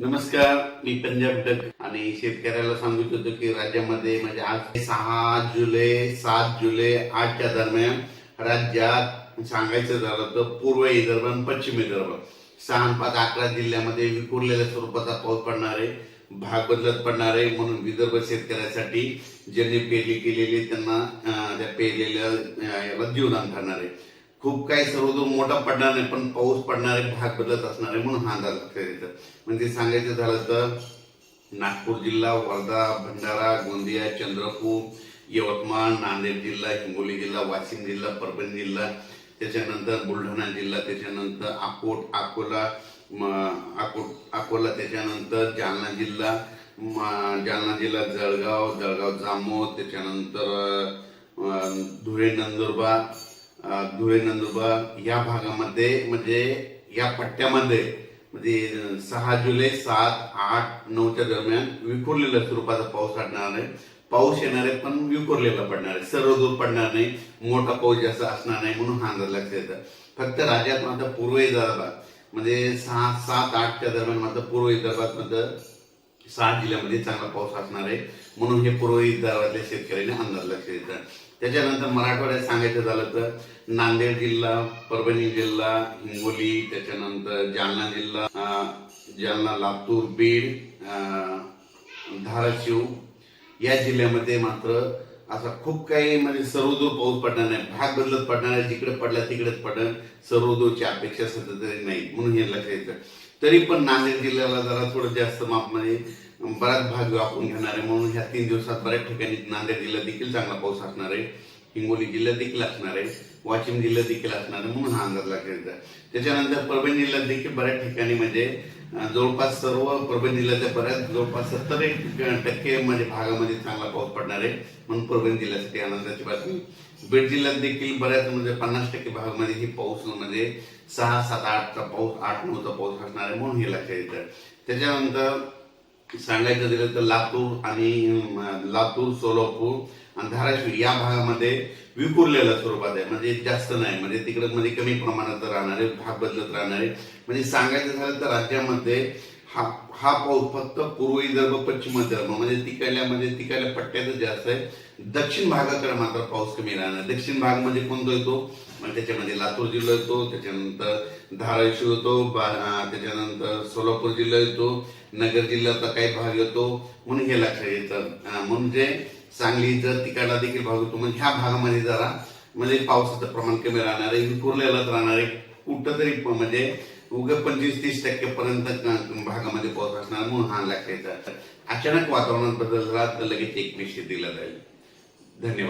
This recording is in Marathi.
नमस्कार मी पंजाब डग आणि शेतकऱ्याला सांगत होतो की राज्यामध्ये म्हणजे आज सहा जुलै सात जुलै आठच्या दरम्यान राज्यात सांगायचं झालं तर पूर्व विदर्भ आणि पश्चिम विदर्भ. सहा आणि पाच अकरा जिल्ह्यामध्ये विखुरलेल्या स्वरूपाचा पाऊस पडणार आहे भाग बदलत पडणार आहे. म्हणून विदर्भ शेतकऱ्यासाठी ज्यांनी पेरणी केलेली त्यांना त्या पेरलेल्या याला जीवदान ठरणार आहे. खूप काही सर्वदूर मोठा पडणार नाही पण पाऊस पडणारे भाग बदलत असणार आहे म्हणून हा अंदाज लक्षात येतं म्हणजे सांगायचं झालं तर नागपूर जिल्हा वर्धा भंडारा गोंदिया चंद्रपूर यवतमाळ नांदेड जिल्हा हिंगोली जिल्हा वाशिम जिल्हा परभणी जिल्हा त्याच्यानंतर बुलढाणा जिल्हा त्याच्यानंतर अकोट अकोला अकोट अकोला त्याच्यानंतर जालना जिल्हा जालना जिल्हा जळगाव जळगाव जामोद त्याच्यानंतर धुळे नंदुरबार धुळे नंदुरबार या भागामध्ये म्हणजे या पट्ट्यामध्ये म्हणजे सहा जुलै सात आठ नऊच्या दरम्यान विखुरलेल्या स्वरूपाचा पाऊस पडणार आहे. पाऊस येणार आहे पण विखुरलेला पडणार आहे. सर्व दूर पडणार नाही. मोठा पाऊस जास्त असणार नाही म्हणून हा अंदाज लक्षात येतं. फक्त राज्यात मात्र पूर्व विदर्भात म्हणजे सहा सात आठच्या दरम्यान मात्र पूर्व विदर्भात मात्र सहा जिल्ह्यामध्ये चांगला पाऊस असणार आहे. म्हणून हे पूर्व विदर्भातल्या शेतकऱ्यांनी अंदाज लक्ष येतात त्याच्यानंतर मराठवाड्यात सांगायचं झालं तर नांदेड जिल्हा परभणी जिल्हा हिंगोली त्याच्यानंतर जालना जिल्हा जालना लातूर बीड अं, धाराशिव. या जिल्ह्यामध्ये मात्र असा खूप काही म्हणजे सर्वदूर पाऊस पडणार नाही. भाग बदलत पडणार आहे जिकडे पडला तिकडेच पडणार. सर्वदूरची अपेक्षा सध्या तरी नाही. म्हणून हे लक्षात येतं तरी पण नांदेड जिल्ह्याला जरा थोडं जास्त मापमध्ये बराच भाग व्यापून घेणार आहे. म्हणून ह्या तीन दिवसात बऱ्याच ठिकाणी नांदेड जिल्ह्यात देखील चांगला पाऊस असणार आहे. हिंगोली जिल्ह्यात देखील असणार आहे वाशिम जिल्ह्यात देखील असणार आहे म्हणून हा अंदाज लागेल त्याच्यानंतर परभणी जिल्ह्यात देखील बऱ्याच ठिकाणी म्हणजे जवळपास सर्व परभणी जिल्ह्याच्या बऱ्याच जवळपास सत्तर एक टक्के म्हणजे भागामध्ये चांगला पाऊस पडणार आहे म्हणून परभणी जिल्ह्यासाठी आनंदाची बातमी. बीड जिल्ह्यात देखील बऱ्याच म्हणजे पन्नास टक्के भागामध्ये ही पाऊस म्हणजे सहा सात आठचा पाऊस आठ नऊचा पाऊस असणार आहे म्हणून हे लक्षात येतं. त्याच्यानंतर सांगायचं दिलं तर लातूर आणि लातूर सोलापूर आणि धाराशिव या भागामध्ये विखुरलेल्या स्वरूपात आहे. म्हणजे जास्त नाही. म्हणजे तिकडे म्हणजे कमी प्रमाणात राहणारे भाग बदलत राहणारे. म्हणजे सांगायचं झालं तर राज्यामध्ये हा हा पाऊस फक्त पूर्व विदर्भ पश्चिम विदर्भ म्हणजे तिकडल्या म्हणजे तिकडल्या पट्ट्यातच जास्त आहे दक्षिण भागाकडे मात्र पाऊस कमी राहणार. दक्षिण भाग म्हणजे कोणतो येतो? म्हणजे त्याच्यामध्ये लातूर जिल्हा येतो त्याच्यानंतर धाराशिव येतो त्याच्यानंतर सोलापूर जिल्हा येतो नगर जिल्ह्याचा काही भाग येतो. म्हणून हे लक्षात येतं. म्हणजे सांगली जर तिकडला देखील भाग येतो म्हणजे ह्या भागामध्ये जरा म्हणजे पावसाचं प्रमाण कमी राहणार आहे विखुरलेलाच राहणार आहे. कुठं तरी म्हणजे उग पंचवीस तीस टक्के पर्यंत भागामध्ये पाऊस असणार म्हणून हा लक्षात येतं अचानक वातावरणात बदल झाला तर लगेच एक दिला जाईल. धन्यवाद.